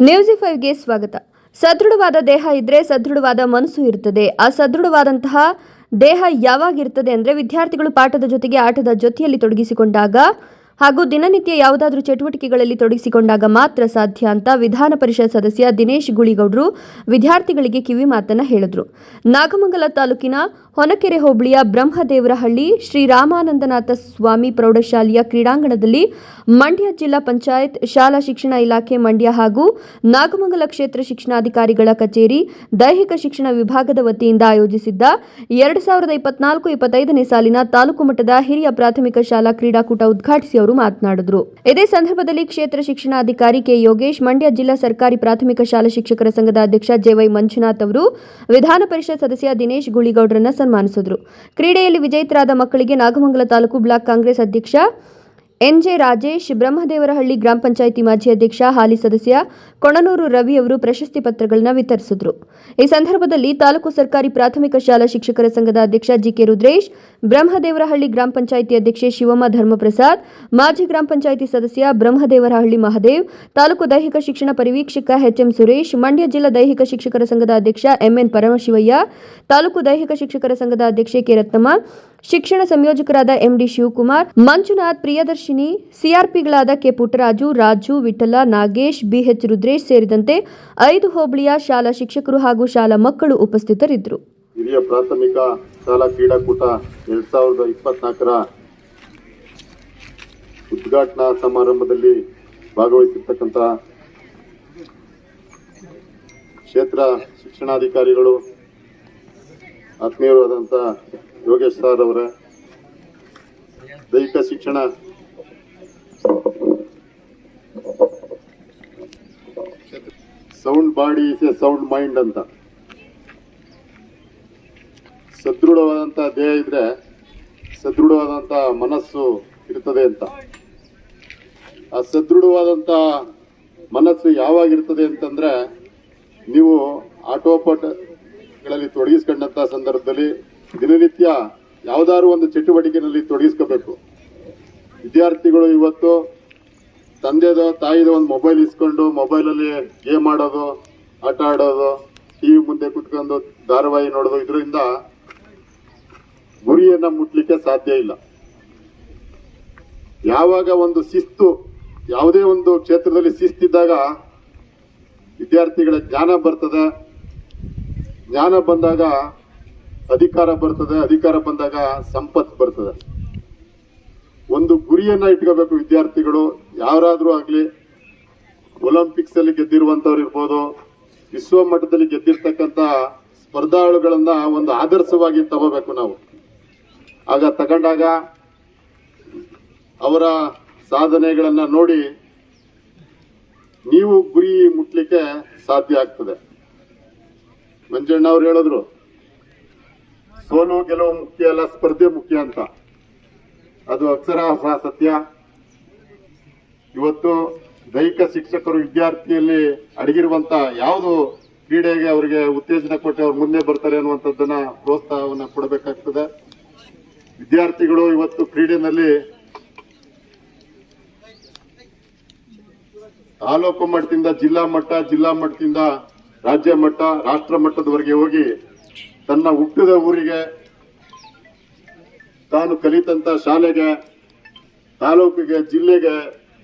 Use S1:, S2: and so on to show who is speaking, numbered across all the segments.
S1: News ಫೈವ್ಗೆ ಸ್ವಾಗತ. ಸದೃಢವಾದ ದೇಹ ಇದ್ರೆ ಸದೃಢವಾದ ಮನಸ್ಸು ಇರ್ತದೆ. ಆ ಸದೃಢವಾದಂತಹ ದೇಹ ಯಾವಾಗಿರ್ತದೆ ಅಂದರೆ ವಿದ್ಯಾರ್ಥಿಗಳು ಪಾಠದ ಜೊತೆಗೆ ಆಟದ ಜೊತೆಯಲ್ಲಿ ತೊಡಗಿಸಿಕೊಂಡಾಗ ಹಾಗೂ ದಿನನಿತ್ಯ ಯಾವುದಾದ್ರೂ ಚಟುವಟಿಕೆಗಳಲ್ಲಿ ತೊಡಗಿಸಿಕೊಂಡಾಗ ಮಾತ್ರ ಸಾಧ್ಯ ಅಂತ ವಿಧಾನ ಪರಿಷತ್ ಸದಸ್ಯ ದಿನೇಶ್ ಗುಳಿಗೌಡರು ವಿದ್ಯಾರ್ಥಿಗಳಿಗೆ ಕಿವಿ ಮಾತನ್ನ ಹೇಳಿದ್ರು. ನಾಗಮಂಗಲ ತಾಲೂಕಿನ ಹೊನಕೆರೆ ಹೋಬಳಿಯ ಬ್ರಹ್ಮದೇವರಹಳ್ಳಿ ಶ್ರೀ ರಾಮಾನಂದನಾಥ ಸ್ವಾಮಿ ಪ್ರೌಢಶಾಲೆಯ ಕ್ರೀಡಾಂಗಣದಲ್ಲಿ ಮಂಡ್ಯ ಜಿಲ್ಲಾ ಪಂಚಾಯತ್ ಶಾಲಾ ಶಿಕ್ಷಣ ಇಲಾಖೆ ಮಂಡ್ಯ ಹಾಗೂ ನಾಗಮಂಗಲ ಕ್ಷೇತ್ರ ಶಿಕ್ಷಣಾಧಿಕಾರಿಗಳ ಕಚೇರಿ, ದೈಹಿಕ ಶಿಕ್ಷಣ ವಿಭಾಗದ ವತಿಯಿಂದ ಆಯೋಜಿಸಿದ್ದ ಎರಡು ಸಾವಿರದ ಇಪ್ಪತ್ನಾಲ್ಕು ಇಪ್ಪತ್ತೈದನೇ ಸಾಲಿನ ತಾಲೂಕು ಮಟ್ಟದ ಹಿರಿಯ ಪ್ರಾಥಮಿಕ ಶಾಲಾ ಕ್ರೀಡಾಕೂಟ ಉದ್ಘಾಟಿಸಿ ಅವರು ಮಾತನಾಡಿದರು. ಇದೇ ಸಂದರ್ಭದಲ್ಲಿ ಕ್ಷೇತ್ರ ಶಿಕ್ಷಣಾಧಿಕಾರಿ ಕೆ ಯೋಗೇಶ್, ಮಂಡ್ಯ ಜಿಲ್ಲಾ ಸರ್ಕಾರಿ ಪ್ರಾಥಮಿಕ ಶಾಲಾ ಶಿಕ್ಷಕರ ಸಂಘದ ಅಧ್ಯಕ್ಷ ಜೆವೈ ಮಂಜುನಾಥ್ ಅವರು, ವಿಧಾನ ಪರಿಷತ್ ಸದಸ್ಯ ದಿನೇಶ್ ಗುಳಿಗೌಡರನ್ನ ಸನ್ಮಾನಿಸಿದರು. ಕ್ರೀಡೆಯಲ್ಲಿ ವಿಜೇತರಾದ ಮಕ್ಕಳಿಗೆ ನಾಗಮಂಗಲ ತಾಲೂಕು ಬ್ಲಾಕ್ ಕಾಂಗ್ರೆಸ್ ಅಧ್ಯಕ್ಷ ಎನ್ಜೆ ರಾಜೇಶ್, ಬ್ರಹ್ಮದೇವರಹಳ್ಳಿ ಗ್ರಾಮ ಪಂಚಾಯಿತಿ ಮಾಜಿ ಅಧ್ಯಕ್ಷ ಹಾಲಿ ಸದಸ್ಯ ಕೊಣನೂರು ರವಿ ಅವರು ಪ್ರಶಸ್ತಿ ಪತ್ರಗಳನ್ನು ವಿತರಿಸಿದರು. ಈ ಸಂದರ್ಭದಲ್ಲಿ ತಾಲೂಕು ಸರ್ಕಾರಿ ಪ್ರಾಥಮಿಕ ಶಾಲಾ ಶಿಕ್ಷಕರ ಸಂಘದ ಅಧ್ಯಕ್ಷ ಜಿಕೆ ರುದ್ರೇಶ್ ಬ್ರಹ್ಮದೇವರಹಳ್ಳಿ ಗ್ರಾಮ ಪಂಚಾಯಿತಿ ಅಧ್ಯಕ್ಷೆ ಶಿವಮ್ಮ ಧರ್ಮಪ್ರಸಾದ್, ಮಾಜಿ ಗ್ರಾಮ ಪಂಚಾಯಿತಿ ಸದಸ್ಯ ಬ್ರಹ್ಮದೇವರಹಳ್ಳಿ ಮಹದೇವ್, ತಾಲೂಕು ದೈಹಿಕ ಶಿಕ್ಷಣ ಪರಿವೀಕ್ಷಕ ಎಚ್ಎಂ ಸುರೇಶ್, ಮಂಡ್ಯ ಜಿಲ್ಲಾ ದೈಹಿಕ ಶಿಕ್ಷಕರ ಸಂಘದ ಅಧ್ಯಕ್ಷ ಎಂಎನ್ ಪರಮಶಿವಯ್ಯ, ತಾಲೂಕು ದೈಹಿಕ ಶಿಕ್ಷಕರ ಸಂಘದ ಅಧ್ಯಕ್ಷೆ ಕೆ. ರತ್ನಮ್ಮ, ಶಿಕ್ಷಣ ಸಂಯೋಜಕರಾದ MD Shivakumar, Manjunath Priyadarshini, ಸಿಆರ್ಪಿಗಳಾದ K. Puttaraju, Raju, Vithala, Nagesh, B H Rudresh ಸೇರಿದಂತೆ ಐದು ಹೋಬಳಿಯ ಶಾಲಾ ಶಿಕ್ಷಕರು ಹಾಗೂ ಶಾಲಾ ಮಕ್ಕಳು ಉಪಸ್ಥಿತರಿದ್ದರು.
S2: ಹಿರಿಯ ಪ್ರಾಥಮಿಕ ಶಾಲಾ ಕ್ರೀಡಾಕೂಟ ಎರಡ್ ಸಾವಿರದ ಇಪ್ಪತ್ನಾಲ್ಕರ ಉದ್ಘಾಟನಾ ಸಮಾರಂಭದಲ್ಲಿ ಭಾಗವಹಿಸಿರ್ತಕ್ಕಂಥ ಕ್ಷೇತ್ರ ಶಿಕ್ಷಣಾಧಿಕಾರಿಗಳು, ಆತ್ಮೀಯರಾದಂಥ ಯೋಗೇಶ್ ಸರ್ ಅವರ, ದೈಹಿಕ ಶಿಕ್ಷಣ sound body is a sound mind ಅಂತ. ಸದೃಢವಾದಂತ ದೇಹ ಇದ್ರೆ ಸದೃಢವಾದಂತ ಮನಸ್ಸು ಇರ್ತದೆ ಅಂತ. ಆ ಸದೃಢವಾದಂತ ಮನಸ್ಸು ಯಾವಾಗಿರ್ತದೆ ಅಂತಂದ್ರೆ ನೀವು ಆಟೋಪಾಠಗಳಲ್ಲಿ ತೊಡಗಿಸ್ಕೊಂಡಂತ ಸಂದರ್ಭದಲ್ಲಿ ದಿನನಿತ್ಯ ಯಾವ್ದಾದ್ರು ಒಂದು ಚಟುವಟಿಕೆನಲ್ಲಿ ತೊಡಗಿಸ್ಕೋಬೇಕು. ವಿದ್ಯಾರ್ಥಿಗಳು ಇವತ್ತು ತಂದೆದು ತಾಯಿದು ಒಂದು ಮೊಬೈಲ್ ಇಸ್ಕೊಂಡು ಮೊಬೈಲಲ್ಲಿ ಗೇಮ್ ಆಡೋದು, ಆಟ ಆಡೋದು, ಟಿವಿ ಮುಂದೆ ಕುತ್ಕೊಂಡು ಧಾರಾವಾಹಿ ನೋಡೋದು, ಇದರಿಂದ ಗುರಿಯನ್ನ ಮುಟ್ಲಿಕ್ಕೆ ಸಾಧ್ಯ ಇಲ್ಲ. ಯಾವಾಗ ಒಂದು ಶಿಸ್ತು, ಯಾವುದೇ ಒಂದು ಕ್ಷೇತ್ರದಲ್ಲಿ ಶಿಸ್ತಿದ್ದಾಗ ವಿದ್ಯಾರ್ಥಿಗಳ ಜ್ಞಾನ ಬರ್ತದೆ. ಜ್ಞಾನ ಬಂದಾಗ ಅಧಿಕಾರ ಬರ್ತದೆ. ಅಧಿಕಾರ ಬಂದಾಗ ಸಂಪತ್ತು ಬರ್ತದೆ. ಒಂದು ಗುರಿಯನ್ನ ಇಟ್ಕೋಬೇಕು ವಿದ್ಯಾರ್ಥಿಗಳು. ಯಾರಾದ್ರೂ ಆಗ್ಲಿ ಒಲಿಂಪಿಕ್ಸ್ ಅಲ್ಲಿ ಗೆದ್ದಿರುವಂತವ್ರು ಇರ್ಬೋದು, ವಿಶ್ವ ಮಟ್ಟದಲ್ಲಿ ಗೆದ್ದಿರ್ತಕ್ಕಂತ ಸ್ಪರ್ಧಾಳುಗಳನ್ನ ಒಂದು ಆದರ್ಶವಾಗಿ ತಗೋಬೇಕು ನಾವು. ಆಗ ತಗೊಂಡಾಗ ಅವರ ಸಾಧನೆಗಳನ್ನು ನೋಡಿ ನೀವು ಗುರಿ ಮುಟ್ಲಿಕ್ಕೆ ಸಾಧ್ಯ ಆಗ್ತದೆ. ಮಂಜಣ್ಣ ಅವ್ರು ಹೇಳಿದ್ರು, ಸೋಲು ಗೆಲುವು ಮುಖ್ಯ ಅಲ್ಲ, ಸ್ಪರ್ಧೆ ಮುಖ್ಯ ಅಂತ. ಅದು ಅಕ್ಷರ ಸತ್ಯ. ಇವತ್ತು ದೈಹಿಕ ಶಿಕ್ಷಕರು ವಿದ್ಯಾರ್ಥಿಯಲ್ಲಿ ಅಡಗಿರುವಂತ ಯಾವುದು ಕ್ರೀಡೆಗೆ ಅವರಿಗೆ ಉತ್ತೇಜನ ಕೊಟ್ಟು ಅವ್ರು ಮುಂದೆ ಬರ್ತಾರೆ ಅನ್ನುವಂಥದ್ದನ್ನ ಪ್ರೋತ್ಸಾಹವನ್ನ ಕೊಡಬೇಕಾಗ್ತದೆ. ವಿದ್ಯಾರ್ಥಿಗಳು ಇವತ್ತು ಕ್ರೀಡೆನಲ್ಲಿ ತಾಲೂಕು ಮಟ್ಟದಿಂದ ಜಿಲ್ಲಾ ಮಟ್ಟ, ಜಿಲ್ಲಾ ಮಟ್ಟದಿಂದ ರಾಜ್ಯ ಮಟ್ಟ, ರಾಷ್ಟ್ರ ಮಟ್ಟದವರೆಗೆ ಹೋಗಿ ತನ್ನ ಹುಟ್ಟಿದ ಊರಿಗೆ ತಾನು ಕಲಿತಂತ ಶಾಲೆಗೆ, ತಾಲೂಕಿಗೆ, ಜಿಲ್ಲೆಗೆ,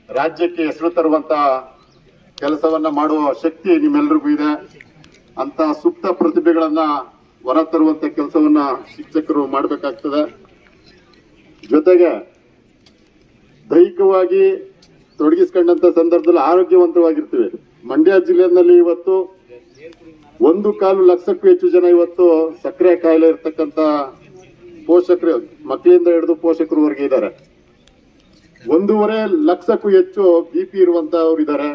S2: ರಾಜ್ಯಕ್ಕೆ ಹೆಸರು ತರುವಂತ ಕೆಲಸವನ್ನ ಮಾಡುವ ಶಕ್ತಿ ನಿಮ್ಮೆಲ್ಲರಿಗೂ ಇದೆ. ಅಂತ ಸೂಕ್ತ ಪ್ರತಿಭೆಗಳನ್ನ ಹೊರ ತರುವಂತ ಕೆಲಸವನ್ನ ಶಿಕ್ಷಕರು ಮಾಡಬೇಕಾಗ್ತದೆ. ಜೊತೆಗೆ ದೈಹಿಕವಾಗಿ ತೊಡಗಿಸ್ಕೊಂಡಂತ ಸಂದರ್ಭದಲ್ಲಿ ಆರೋಗ್ಯವಂತವಾಗಿರ್ತೀವಿ. ಮಂಡ್ಯ ಜಿಲ್ಲೆಯಲ್ಲಿ ಇವತ್ತು ಒಂದು ಕಾಲು ಲಕ್ಷಕ್ಕೂ ಹೆಚ್ಚು ಜನ ಇವತ್ತು ಸಕ್ಕರೆ ಕಾಯಿಲೆ ಇರತಕ್ಕಂತ ಪೋಷಕರು, ಮಕ್ಕಳಿಂದ ಹಿಡಿದು ಪೋಷಕರವರೆಗೆ ಇದ್ದಾರೆ. ಒಂದೂವರೆ ಲಕ್ಷಕ್ಕೂ ಹೆಚ್ಚು ಬಿ ಪಿ ಇರುವಂತವ್ರು ಇದ್ದಾರೆ.